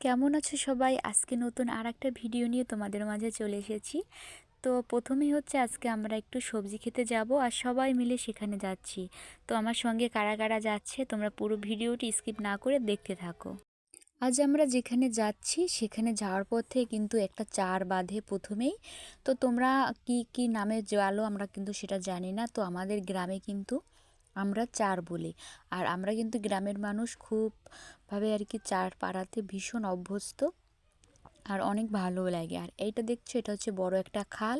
কেমন আছো সবাই? আজকে নতুন আর একটা ভিডিও নিয়ে তোমাদের মাঝে চলে এসেছি। তো প্রথমেই হচ্ছে আজকে আমরা একটু সবজি খেতে যাব আর সবাই মিলে সেখানে যাচ্ছি। তো আমার সঙ্গে কারা কারা যাচ্ছে তোমরা পুরো ভিডিওটি স্কিপ না করে দেখতে থাকো। আজ আমরা যেখানে যাচ্ছি সেখানে যাওয়ার পথে কিন্তু একটা চার বাঁধে প্রথমেই। তো তোমরা কি কি নামে জালো আমরা কিন্তু সেটা জানি না। তো আমাদের গ্রামে কিন্তু আমরা চার বলি। আর আমরা কিন্তু গ্রামের মানুষ খুবভাবে আর কি চার পাড়াতে ভীষণ অভ্যস্ত আর অনেক ভালো লাগে। আর এইটা দেখছ, এটা হচ্ছে বড় একটা খাল।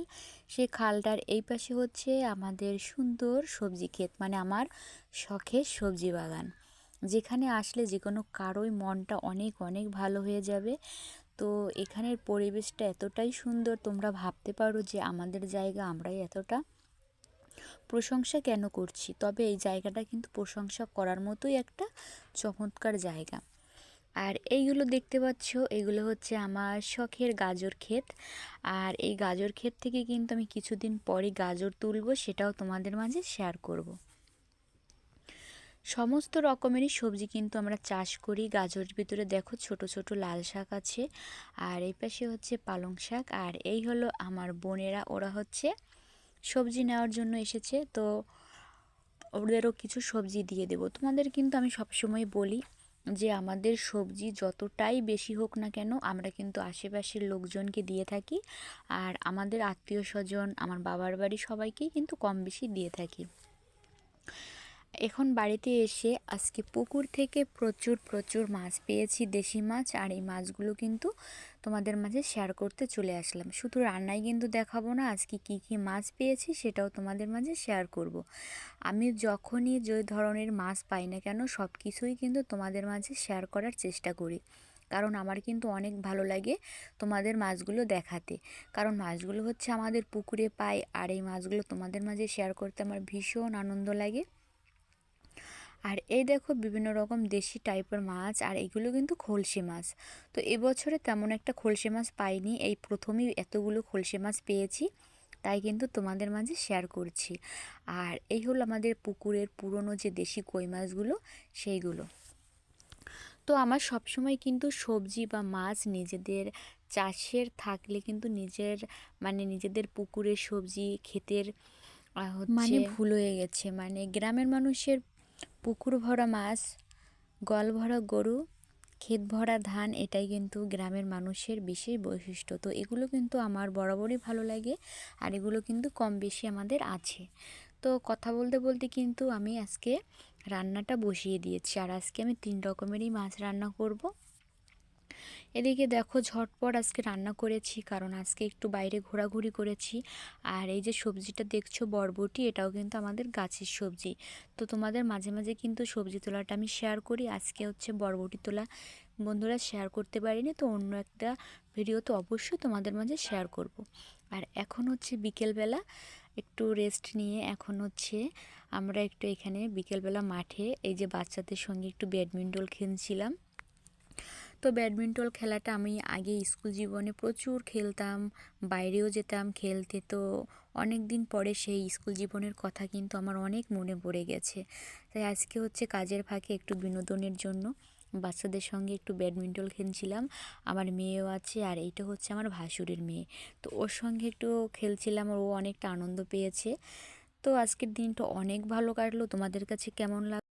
সেই খালটার এই পাশে হচ্ছে আমাদের সুন্দর সবজি ক্ষেত মানে আমার শখের সবজি বাগান। যেখানে আসলে যে কোনো কারোই মনটা অনেক অনেক ভালো হয়ে যাবে। তো এখানের পরিবেশটা এতটাই সুন্দর, তোমরা ভাবতে পারো যে আমাদের জায়গা আমরাই এতটা। প্রশংসা কেন করছি? তবে এই জায়গাটা কিন্তু প্রশংসা করার মতোই একটা চমৎকার জায়গা। আর এইগুলো দেখতে পাচ্ছ, এগুলো হচ্ছে আমার শখের গাজর ক্ষেত। আর এই গাজর ক্ষেত থেকে কিন্তু আমি কিছুদিন পরে গাজর তুলব, সেটাও তোমাদের মাঝে শেয়ার করব। সমস্ত রকমেরই সবজি কিন্তু আমরা চাষ করি। গাজরের ভিতরে দেখো ছোট ছোট লাল শাক আছে। আর এই পাশে হচ্ছে পালং শাক। আর এই হলো আমার বোনেরা, ওরা হচ্ছে সবজি নেওয়ার জন্য এসেছে, তো ওদেরও কিছু সবজি দিয়ে দেব। তোমাদের কিন্তু আমি সবসময় বলি যে আমাদের সবজি যতটাই বেশি হোক না কেন, আমরা কিন্তু আশেপাশের লোকজনকে দিয়ে থাকি আর আমাদের আত্মীয় স্বজন, আমার বাবার বাড়ি সবাইকেই কিন্তু কম বেশি দিয়ে থাকি। এখন বাড়িতে এসে আজকে পুকুর থেকে প্রচুর প্রচুর মাছ পেয়েছি, দেশি মাছ, আর এই মাছগুলো কিন্তু তোমাদের মাঝে শেয়ার করতে চলে আসলাম। শুধু রান্নাই কিন্তু দেখাবো না, আজকে কি কি মাছ পেয়েছি সেটাও তোমাদের মাঝে শেয়ার করব। আমি যখনই যে ধরনের মাছ পাই না কেন সব কিছুই কিন্তু তোমাদের মাঝে শেয়ার করার চেষ্টা করি। কারণ আমার কিন্তু অনেক ভালো লাগে তোমাদের মাছগুলো দেখাতে। কারণ মাছগুলো হচ্ছে আমাদের পুকুরে পাই, আর এই মাছগুলো তোমাদের মাঝে শেয়ার করতে আমার ভীষণ আনন্দ লাগে। আর এই দেখো বিভিন্ন রকম দেশি টাইপের মাছ, আর এগুলো কিন্তু খলসি মাছ। তো এবছরে তেমন একটা খলসি মাছ পাইনি, এই প্রথমেই এতগুলো খলসি মাছ পেয়েছি, তাই কিন্তু তোমাদের মাঝে শেয়ার করছি। আর এই হলো আমাদের পুকুরের পুরনো যে দেশি কই মাছগুলো, সেইগুলো। তো আমার সবসময় কিন্তু সবজি বা মাছ নিজেদের চাষের থাকলে কিন্তু নিজের মানে নিজেদের পুকুরের সবজি, ক্ষেতের মানে ভুল হয়ে গেছে মানে গ্রামের মানুষের পুকুর ভরা মাছ, গল ভরা গরু, ক্ষেত ভরা ধান, এটাই কিন্তু গ্রামের মানুষের বিশেষ বৈশিষ্ট্য। তো এগুলো কিন্তু আমার বরাবরই ভালো লাগে আর এগুলো কিন্তু কম বেশি আমাদের আছে। তো কথা বলতে বলতে কিন্তু আমি আজকে রান্নাটা বসিয়ে দিয়েছি আর আজকে আমি তিন রকমেরই মাছ রান্না করব। এদিকে দেখো ঝটপট আজকে রান্না করেছি, কারণ আজকে একটু বাইরে ঘোরাঘুরি করেছি। আর এই যে সবজিটা দেখছ বরবটি, এটাও কিন্তু আমাদের গাছের সবজি। তো তোমাদের মাঝে মাঝে কিন্তু সবজি তোলাটা আমি শেয়ার করি, আজকে হচ্ছে বরবটি তোলা। বন্ধুরা শেয়ার করতে পারিনি, তো অন্য একটা ভিডিও তো অবশ্যই তোমাদের মাঝে শেয়ার করব। আর এখন হচ্ছে বিকেলবেলা, একটু রেস্ট নিয়ে এখন হচ্ছে আমরা একটু এখানে বিকেলবেলা মাঠে এই যে বাচ্চাদের সঙ্গে একটু ব্যাডমিন্টন খেলছিলাম। তো ব্যাডমিন্টন খেলাটা আমি আগে স্কুল জীবনে প্রচুর খেলতাম, বাইরেও যেতাম খেলতে। তো অনেক দিন পরে সেই স্কুল জীবনের কথা কিন্তু আমার অনেক মনে পড়ে গেছে। তাই আজকে হচ্ছে কাজের ফাঁকে একটু বিনোদনের জন্য বাচ্চাদের সঙ্গে একটু ব্যাডমিন্টন খেলছিলাম। আমার মেয়েও আছে আর এইটা হচ্ছে আমার ভাসুরের মেয়ে। তো ওর সঙ্গে একটু খেলছিলাম, ও অনেকটা আনন্দ পেয়েছে। তো আজকের দিনটা অনেক ভালো কাটলো। তোমাদের কাছে কেমন লাগ